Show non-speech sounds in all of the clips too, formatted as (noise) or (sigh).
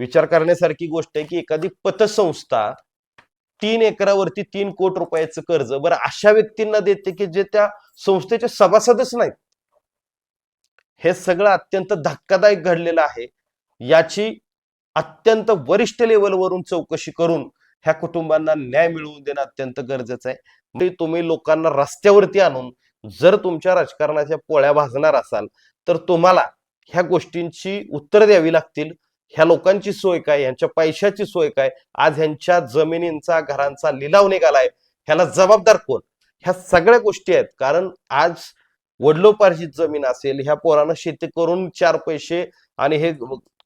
विचार करण्यासारखी गोष्ट आहे की एखादी पतसंस्था तीन एकरावरती तीन कोटी रुपयाचं कर्ज बरं अशा व्यक्तींना देते की जे त्या संस्थेचे सभासदच नाहीत. हे सगळं अत्यंत धक्कादायक घडलेलं आहे. याची अत्यंत वरिष्ठ लेवलवरून चौकशी करून ह्या कुटुंबांना न्याय मिळवून देणं अत्यंत गरजेचं आहे. म्हणजे तुम्ही लोकांना रस्त्यावरती आणून जर तुमच्या राजकारणाच्या पोळ्या भाजणार असाल तर तुम्हाला ह्या गोष्टींची उत्तर द्यावी लागतील. ह्या लोकांची सोय काय यांच्या पैशाची सोय काय? आज ह्यांच्या जमिनींचा घरांचा लिलाव निघालाय. ह्याला जबाबदार कोण? ह्या सगळ्या गोष्टी आहेत. कारण आज वडलोपार्जित जमीन असेल ह्या पोरानं शेती करून चार पैसे आणि हे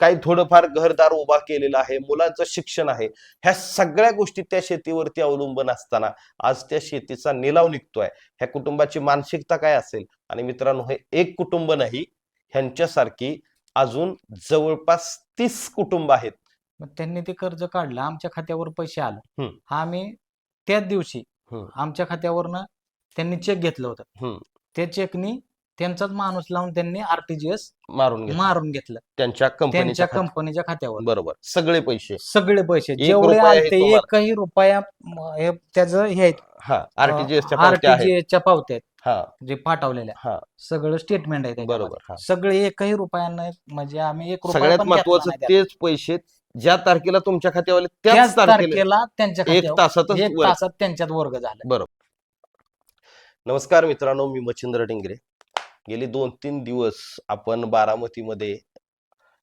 काही थोडंफार घरदार उभा केलेलं आहे मुलांचं शिक्षण आहे. ह्या सगळ्या गोष्टी त्या शेतीवरती अवलंबून असताना आज त्या शेतीचा निलाव निघतोय. ह्या कुटुंबाची मानसिकता काय असेल? आणि मित्रांनो हे एक कुटुंब नाही ह्यांच्यासारखी अजून जवळपास तीस कुटुंब आहेत मग त्यांनी ते कर्ज काढलं आमच्या खात्यावर पैसे आलं हम्म. आम्ही त्याच दिवशी हम्म. आमच्या खात्यावरनं त्यांनी चेक घेतलं होतं हम्म. त्या चेकनी त्यांचाच माणूस लावून त्यांनी आरटीजीएस मारून घेतले. मारून घेतलं. त्यांच्या त्यांच्या कंपनीच्या खात्यात. कंपनीच्या खात्यावर. बरोबर. सगळे पैसे. सगळे पैसे. एक जेवढे रुपया हे तुम्हाला- एकही रुपया म, हे त्याचं हे हा आरटीजीएसच्या पावत्या आहेत. आरटीजीएसच्या पावत्या आहेत. हा. जे पाठवलेल्या. हा. सगळं स्टेटमेंट आहे त्याच्यामध्ये. बरोबर हा. सगळे एकही रुपयानं म्हणजे आम्ही एक रुपया सगळ्यात पण घेतला महत्वाचं नाही त्यात. तेच पैसे ज्या तारखेला तुमच्या खात्यावर आले त्याच त्याच तारखेला. तारखेला त्यांच्या एक खात्यावर. तासातच एक वर- तासात त्यांच्यात वर्ग झाला. नमस्कार मित्रांनो मी मच्छिंद्र टिंगरे गेले दोन तीन दिवस आपण बारामतीमध्ये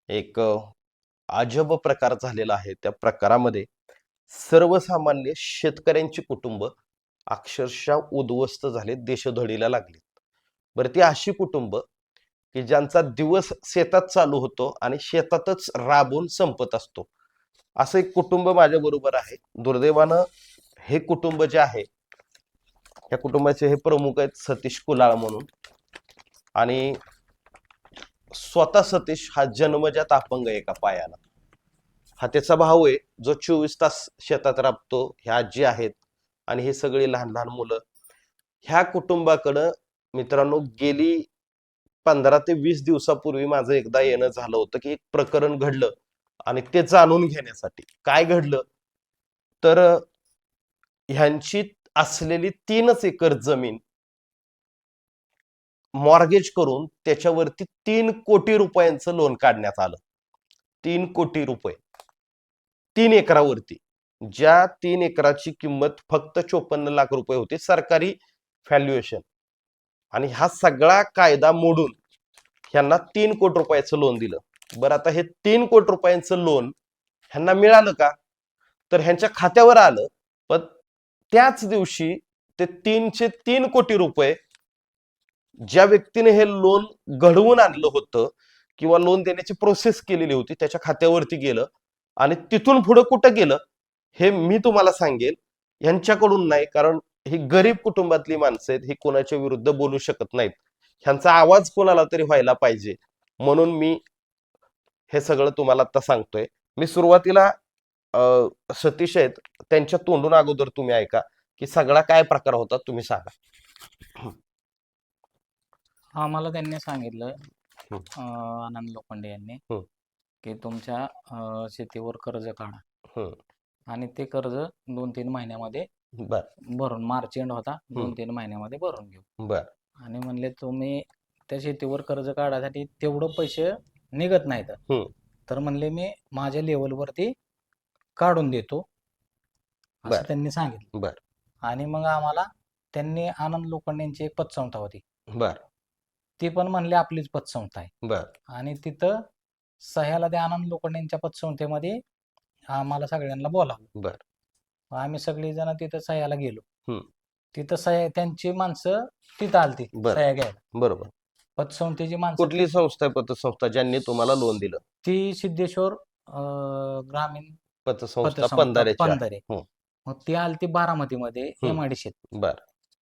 एक अजब प्रकार झालेला आहे. त्या प्रकारामध्ये सर्वसामान्य शेतकऱ्यांची कुटुंब अक्षरशः उद्ध्वस्त झाले देशधडीला लागलेत बरं ती अशी कुटुंब की ज्यांचा दिवस शेतात चालू होतो आणि शेतातच राबून संपत असतो. असं एक कुटुंब माझ्या बरोबर आहे. दुर्दैवानं हे कुटुंब जे आहे या कुटुंबाचे हे प्रमुख आहेत सतीश कुलाळ म्हणून. आणि स्वतः सतीश हा जन्मजात अपंग आहे एका पायाला. हा त्याचा भाऊ आहे जो चोवीस तास शेतात राबतो ह्या आजी आहेत आणि हे सगळी लहान लहान मुलं. ह्या कुटुंबाकडं मित्रांनो गेली पंधरा ते वीस दिवसापूर्वी माझं एकदा येणं झालं होतं की एक प्रकरण घडलं आणि ते जाणून घेण्यासाठी. काय घडलं? तर ह्यांची असलेली तीनच एकर जमीन मॉर्गेज करून त्याच्यावरती तीन कोटी रुपयांचं लोन काढण्यात आलं. तीन कोटी रुपये. तीन एकरावरती. ज्या तीन एकराची किंमत फक्त चोपन्न लाख रुपये होती सरकारी व्हॅल्युएशन आणि हा सगळा कायदा मोडून ह्यांना तीन कोटी रुपयाचं लोन दिलं. बरं आता हे तीन कोटी रुपयांचं लोन ह्यांना मिळालं का? तर ह्यांच्या खात्यावर आलं. पण त्याच दिवशी ते तीनशे तीन कोटी रुपये ज्या व्यक्तीने हे लोन घडवून आणलं होतं किंवा लोन देण्याची प्रोसेस केलेली होती त्याच्या खात्यावरती गेलं आणि तिथून पुढे कुठं गेलं हे मी तुम्हाला सांगेल यांच्याकडून नाही कारण ही गरीब कुटुंबातली माणसं आहेत ही कोणाच्या विरुद्ध बोलू शकत नाहीत. ह्यांचा आवाज कोणाला तरी व्हायला पाहिजे. म्हणून मी हे सगळं तुम्हाला आता सांगतोय. मी सुरुवातीला अं, सतीश आहेत त्यांच्या तोंडून अगोदर तुम्ही ऐका की सगळा काय प्रकार होता तुम्ही सांगा. आम्हाला त्यांनी सांगितलं. अं, आनंद लोखंडे यांनी हम्म. की तुमच्या अं, शेतीवर कर्ज काढा. आणि ते कर्ज दोन तीन महिन्यामध्ये बर भरून मार्च एंड होता दोन. तीन महिन्यामध्ये भरून घेऊ बर आणि म्हणले तुम्ही त्या शेतीवर कर्ज काढायसाठी तेवढं पैसे निघत नाहीत. तर म्हणले मी माझ्या लेवलवरती काढून देतो बर. असं त्यांनी सांगितलं बर. आणि मग आम्हाला त्यांनी आनंद लोखंडेंची एक पतसंस्था होती बर ती पण म्हणले आपलीच पतसंस्था आहे बर आणि तिथं सह्याला आनंद लोखंडेंच्या पतसंस्थेमध्ये आम्हाला सगळ्यांना बोलावलं बर. आम्ही सगळी जण तिथं सह्याला गेलो. तिथं सह्या त्यांची माणसं तिथं आलती. सह्या घ्यायला बरोबर पतसंस्थेची माणसं कुठली संस्था आहे पतसंस्था ज्यांनी तुम्हाला लोन दिलं ती सिद्धेश्वर ग्रामीण पतसंस्था. पंधारे. मग ती आलती बारामतीमध्ये हम्म. एम आय डी शेत बर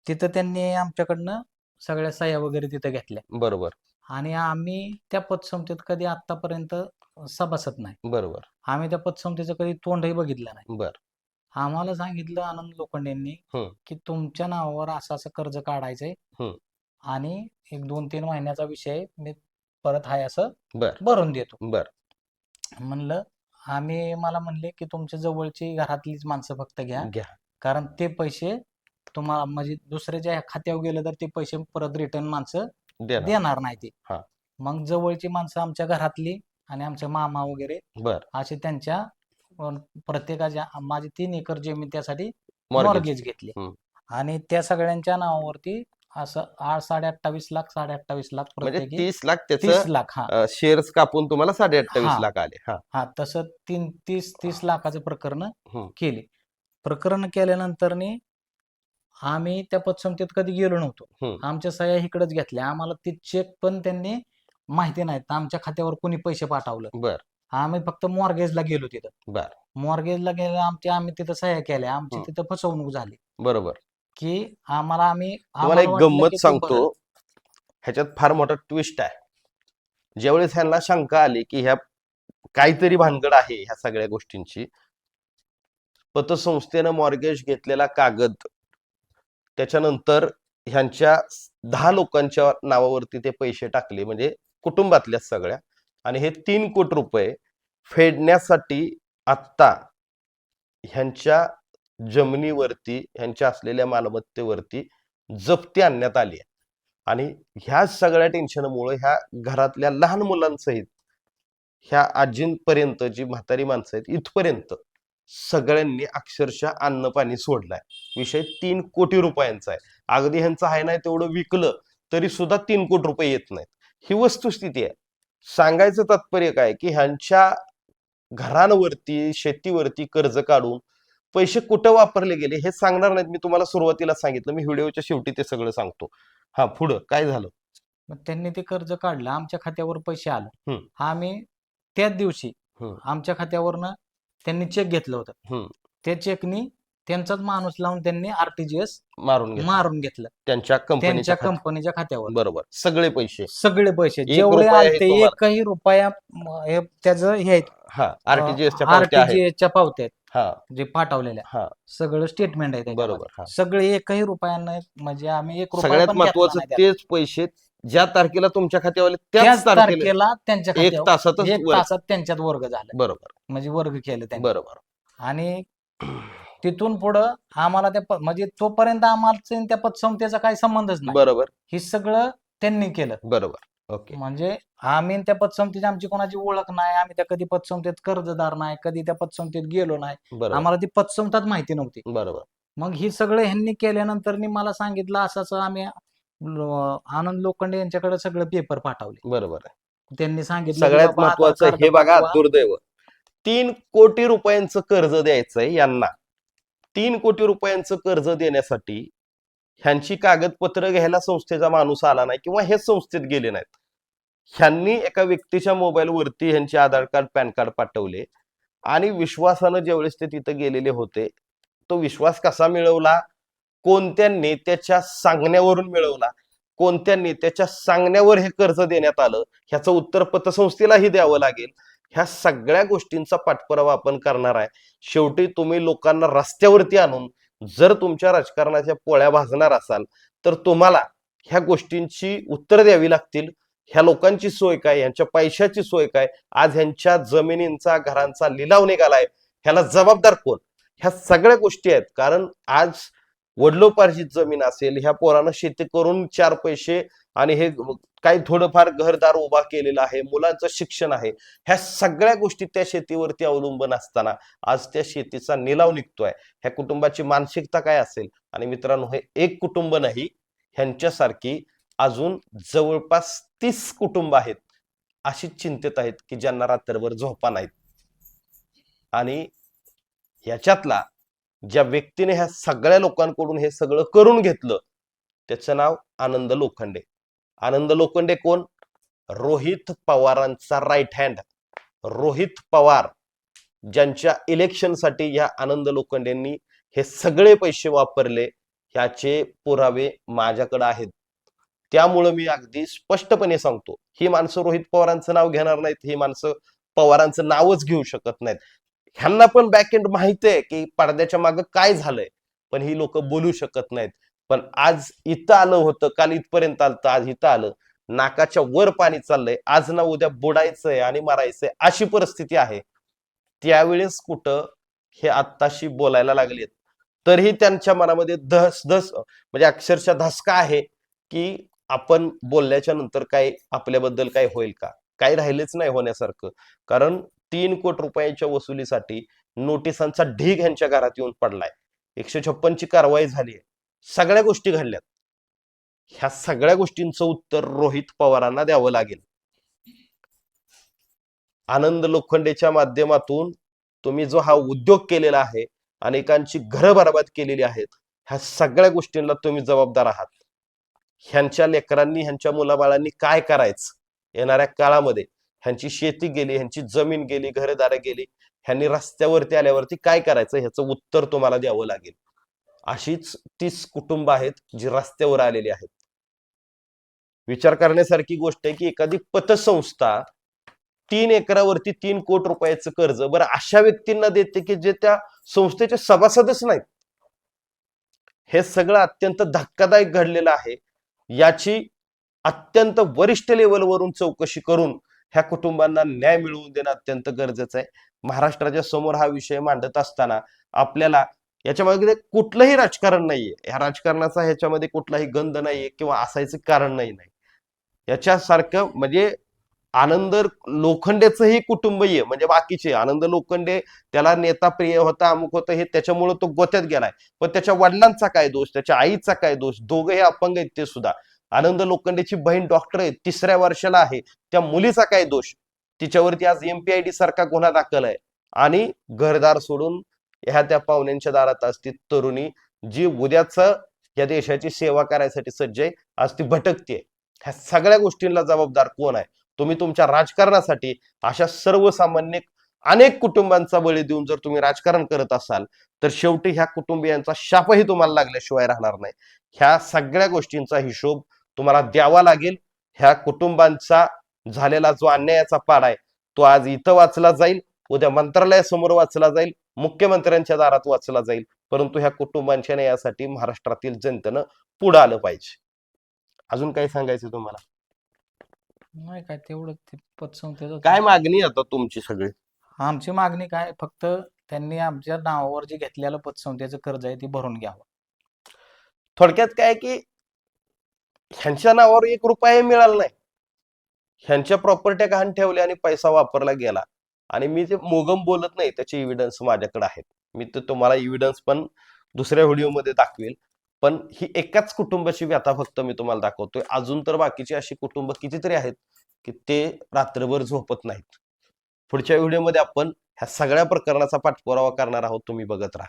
तिथं त्यांनी आमच्याकडनं सगळ्या सह्या वगैरे तिथं घेतल्या. बरोबर. आणि आम्ही त्या पतसंस्थेत कधी आतापर्यंत सभासद नाही. बरोबर. आम्ही त्या पतसंस्थेचं कधी तोंडही बघितलं नाही. बर. आम्हाला सांगितलं आनंद लोखंडेंनी हम्म. की तुमच्या नावावर असं असं कर्ज काढायचंय. आणि एक दोन तीन महिन्याचा विषय मी परत हाय असं बर. भरून देतो. बर. म्हणलं आम्ही मला म्हणले की तुमच्या जवळची घरातलीच माणसं फक्त घ्या. घ्या. कारण ते पैसे तुम्हाला म्हणजे दुसऱ्याच्या खात्यावर गेलं तर ते पैसे परत रिटर्न माणसं देणार. देणार नाही ते. हा. मग जवळची माणसं आमच्या घरातली आणि आमचे मामा वगैरे बर. असे त्यांच्या अं, प्रत्येकाच्या माझी तीन एकर जमीन त्यासाठी मॉर्गेज मॉर्गेज घेतली. हम्म. आणि त्या सगळ्यांच्या नावावरती असं आठ साडे अठ्ठावीस लाख साडे अठ्ठावीस लाख म्हणजे प्रत्येकी तीस लाख तीस त्याचं लाख हा. शेअर्स कापून तुम्हाला साडे अठ्ठावीस हा. लाख आले. हा. हा तसं तीन तीस तीस लाखाचं प्रकरण हम्म. केली. प्रकरण केल्यानंतर आम्ही त्या पतसंस्थेत कधी गेलो नव्हतो. आमच्या सह्या इकडेच घेतल्या. आम्हाला ते चेक पण त्यांनी माहिती नाहीत आमच्या खात्यावर कोणी पैसे पाठवलं. बर. आम्ही फक्त मॉर्गेजला गेलो तिथं. बर. मॉर्गेजला गेलो आमच्या आम्ही तिथं सह्या केल्या. आमची. तिथं फसवणूक झाली. बरोबर. की आम्हाला आम्ही एक आम्हाला वाटलं गंमत सांगतो. ह्याच्यात फार मोठा ट्विस्ट आहे. ज्यावेळेस ह्यांना शंका आली की ह्या काहीतरी भानगड आहे ह्या सगळ्या गोष्टींची पतसंस्थेनं मॉर्गेज घेतलेला कागद त्याच्यानंतर ह्यांच्या दहा लोकांच्या नावावरती ते पैसे टाकले म्हणजे कुटुंबातल्या सगळ्या. आणि हे तीन कोटी रुपये फेडण्यासाठी आत्ता ह्यांच्या जमिनीवरती ह्यांच्या असलेल्या मालमत्तेवरती जप्ती आणण्यात आली आहे. आणि ह्या सगळ्या टेन्शनमुळे ह्या घरातल्या लहान मुलांसहित ह्या आजींपर्यंत जी म्हातारी माणसं आहेत इथपर्यंत सगळ्यांनी अक्षरशः अन्न पाणी सोडलाय. विषय तीन कोटी रुपयांचा आहे. अगदी ह्यांचं आहे नाही तेवढं विकलं तरी सुद्धा तीन कोटी रुपये येत नाहीत. ही वस्तुस्थिती आहे. सांगायचं तात्पर्य काय की ह्यांच्या घरांवरती शेतीवरती कर्ज काढून पैसे कुठं वापरले गेले हे सांगणार नाहीत. मी तुम्हाला सुरुवातीला सांगितलं. मी व्हिडिओच्या शेवटी ते सगळं सांगतो. हा पुढं काय झालं? मग त्यांनी ते कर्ज काढलं. आमच्या खात्यावर पैसे आलं. हम्म. आम्ही त्याच दिवशी. आमच्या खात्यावरनं त्यांनी चेक घेतलं होतं. त्या चेकनी त्यांचाच माणूस लावून त्यांनी आरटीजीएस मारून घेतलं. मारून घेतलं. त्यांच्या कंपनीच्या त्यांच्या खात्यात. कंपनीच्या खात्यावर. बरोबर. सगळे पैसे. सगळे पैसे. एक जेवढे रुपया हे आलते तुम्हाला- एकही रुपया म, हे त्याचं हे आहेत. हा आरटीजीएसच्या पावत्या आहेत. आरटीजीएसच्या पावत्या आहेत. हा. जे पाठवलेल्या. हा. सगळं स्टेटमेंट आहे त्याच्यामध्ये. बरोबर हा. सगळे एकही रुपयानं म्हणजे आम्ही एक रुपया सगळ्यात पण घेतला महत्वाचं नाही त्यात. तेच पैसे ज्या तारखेला तुमच्या खात्यावर आले, त्याच त्याच तारखेला. तारखेला त्यांच्या एक खात्यावर तासातच एक वर- तासात त्यांच्यात वर्ग झाला. बरोबर. म्हणजे वर्ग केलं त्यांनी. बरोबर. आणि (clears throat) तिथून पुढं आम्हाला त्या प- म्हणजे तोपर्यंत आम्हाला त्या पतसंस्थेचा काही संबंधच नाही. बरोबर. हे सगळं त्यांनी केलं. बरोबर. ओके. म्हणजे आम्ही त्या पतसंस्थेची आमची कोणाची ओळख नाही आम्ही त्या कधी पतसंस्थेत कर्जदार नाही कधी त्या पतसंस्थेत गेलो नाही. बरोबर. आम्हाला ती पतसंस्थाच माहिती नव्हती. बरोबर. मग ही सगळं ह्यांनी केल्यानंतर नी मला सांगितलं असं असं आम्ही लो- आनंद लोखंडे यांच्याकडे सगळं पेपर पाठवले. बरोबर आहे. त्यांनी सांगितलं की सगळ्यात बाबा आधार महत्वाचं कार्ड हे बघा पाठवा. दुर्दैव. तीन कोटी रुपयांचं कर्ज द्यायचंय यांना. तीन कोटी रुपयांचं कर्ज देण्यासाठी ह्यांची कागदपत्र घ्यायला संस्थेचा माणूस आला नाही किंवा हे संस्थेत गेले नाहीत. ह्यांनी एका व्यक्तीच्या मोबाईलवरती ह्यांचे आधार कार्ड पॅन कार्ड पाठवले आणि विश्वासानं ज्यावेळेस ते तिथं गेलेले होते तो विश्वास कसा मिळवला? कोणत्या नेत्याच्या सांगण्यावरून मिळवला? कोणत्या नेत्याच्या सांगण्यावर हे कर्ज देण्यात आलं? ह्याचं उत्तर पतसंस्थेलाही द्यावं लागेल. ह्या सगळ्या गोष्टींचा पाठपुरावा आपण करणार आहे. शेवटी तुम्ही लोकांना रस्त्यावरती आणून जर तुमच्या राजकारणाच्या पोळ्या भाजणार असाल तर तुम्हाला ह्या गोष्टींची उत्तर द्यावी लागतील. ह्या लोकांची सोय काय ह्यांच्या पैशाची सोय काय आज ह्यांच्या जमिनींचा घरांचा लिलाव निघालाय. ह्याला जबाबदार कोण? ह्या सगळ्या गोष्टी आहेत. कारण आज वडलोपार्जित जमीन असेल ह्या पोरानं शेती करून चार पैसे आणि हे काही थोडंफार घरदार उभा केलेलं आहे मुलांचं शिक्षण आहे ह्या सगळ्या गोष्टी त्या शेतीवरती अवलंबून असताना आज त्या शेतीचा निलाव निघतोय. ह्या कुटुंबाची मानसिकता काय असेल? आणि मित्रांनो हे एक कुटुंब नाही ह्यांच्यासारखी अजून जवळपास तीस कुटुंब आहेत अशी चिंतेत आहेत की ज्यांना रात्रभर झोपा नाहीत. आणि ह्याच्यातला ज्या व्यक्तीने ह्या सगळ्या लोकांकडून हे सगळं करून घेतलं त्याचं नाव आनंद लोखंडे. आनंद लोखंडे कोण? रोहित पवारांचा राईट हँड रोहित पवार ज्यांच्या इलेक्शनसाठी या आनंद लोखंडेंनी हे सगळे पैसे वापरले ह्याचे पुरावे माझ्याकडे आहेत. त्यामुळं मी अगदी स्पष्टपणे सांगतो ही माणसं रोहित पवारांचं नाव घेणार नाहीत ही माणसं पवारांचं नावच घेऊ शकत नाहीत. ह्यांना पण बॅक एंड माहीत आहे की पडद्याच्या मागे काय झालंय. पण ही लोक बोलू शकत नाहीत. पण आज इथं आलं होतं काल इथपर्यंत आलं आज इथं आलं. नाकाच्या वर पाणी चाललंय. आज ना उद्या बुडायचंय आणि मारायचंय अशी परिस्थिती आहे. त्यावेळेस कुठं हे आत्ताशी बोलायला लागलेत. तरीही त्यांच्या मनामध्ये धस धस म्हणजे अक्षरशः धसका आहे की आपण बोलल्याच्या नंतर काय आपल्याबद्दल काय होईल का? काही राहिलेच नाही होण्यासारखं. कारण तीन कोटी रुपयांच्या वसुलीसाठी नोटिसांचा ढीग यांच्या घरात येऊन पडलाय. एकशे छप्पनची कारवाई झाली आहे. सगळ्या गोष्टी घडल्यात. ह्या सगळ्या गोष्टींचं उत्तर रोहित पवारांना द्यावं लागेल. आनंद लोखंडेच्या माध्यमातून तुम्ही जो हा उद्योग केलेला आहे अनेकांची घरं बरबाद केलेली आहेत ह्या सगळ्या गोष्टींना तुम्ही जबाबदार आहात. ह्यांच्या लेकरांनी ह्यांच्या मुलाबाळांनी काय करायचं? येणाऱ्या काळामध्ये ह्यांची शेती गेली ह्यांची जमीन गेली घरदारं गेली ह्यांनी रस्त्यावरती आल्यावरती काय करायचं? ह्याचं उत्तर तुम्हाला द्यावं लागेल. अशीच तीस कुटुंब आहेत जी रस्त्यावर आलेली आहेत. विचार करण्यासारखी गोष्ट आहे की एखादी पतसंस्था तीन एकरावरती तीन कोटी रुपयाचं कर्ज बरं अशा व्यक्तींना देते की जे त्या संस्थेचे सभासदच नाहीत. हे सगळं अत्यंत धक्कादायक घडलेलं आहे. याची अत्यंत वरिष्ठ लेवलवरून चौकशी करून ह्या कुटुंबांना न्याय मिळवून देणं अत्यंत गरजेचं आहे. महाराष्ट्राच्या समोर हा विषय मांडत असताना आपल्याला याच्यामध्ये कुठलंही राजकारण नाहीये. ह्या राजकारणाचा ह्याच्यामध्ये कुठलाही गंध नाहीये किंवा असायचं कारण नाही. नाही याच्यासारखं म्हणजे आनंद लोखंडेचंही कुटुंब आहे. म्हणजे बाकीचे आनंद लोखंडे त्याला नेता प्रिय होता अमुक होतं हे त्याच्यामुळे तो गोत्यात गेलाय. पण त्याच्या वडिलांचा काय दोष त्याच्या आईचा काय दोष? दोघे हे अपंग आहेत ते सुद्धा. आनंद लोखंडेची बहीण डॉक्टर आहे तिसऱ्या वर्षाला आहे. त्या मुलीचा काय दोष? तिच्यावरती आज एमपीआयडी सारखा गुन्हा दाखल आहे. आणि घरदार सोडून ह्या त्या पाहुण्यांच्या दारात असती तरुणी जी उद्याच या देशाची सेवा करायसाठी सज्ज आहे आज ती भटकते ह्या सगळ्या गोष्टींना जबाबदार कोण आहे? तुम्ही तुमच्या राजकारणासाठी अशा सर्वसामान्य अनेक कुटुंबांचा बळी देऊन जर तुम्ही राजकारण करत असाल तर शेवटी ह्या कुटुंबियांचा शापही तुम्हाला लागल्याशिवाय राहणार नाही. ह्या सगळ्या गोष्टींचा हिशोब तुम्हाला द्यावा लागेल. ह्या कुटुंबांचा झालेला जो अन्यायाचा पाड आहे तो आज इथं वाचला जाईल उद्या मंत्रालयासमोर वाचला जाईल मुख्यमंत्र्यांच्या दारात वाचला जाईल. परंतु ह्या कुटुंबांच्या न्यायासाठी महाराष्ट्रातील जनतेनं पुढे आलं पाहिजे. अजून काही सांगायचं तुम्हाला? नाही काय तेवढं ते पतसंस्थेचं काय मागणी आता तुमची सगळी? आमची मागणी काय फक्त त्यांनी आमच्या नावावर जे घेतलेलं पतसंस्थेचं कर्ज आहे ते भरून घ्यावं. थोडक्यात काय की ह्यांच्या नावावर एक रुपया मिळाला नाही. ह्यांच्या प्रॉपर्ट्या गहाण ठेवल्या आणि पैसा वापरला गेला. आणि मी जे मोगम बोलत नाही त्याचे इव्हिडन्स माझ्याकडे आहेत. मी तर तुम्हाला इव्हिडन्स पण दुसऱ्या व्हिडिओमध्ये दाखवेल. पण ही एकाच कुटुंबाची व्यथा फक्त मी तुम्हाला दाखवतोय. अजून तर बाकीची अशी कुटुंब कितीतरी आहेत की ते रात्रभर झोपत नाहीत. पुढच्या व्हिडिओमध्ये आपण ह्या सगळ्या प्रकरणाचा पाठपुरावा करणार आहोत. तुम्ही बघत राहा.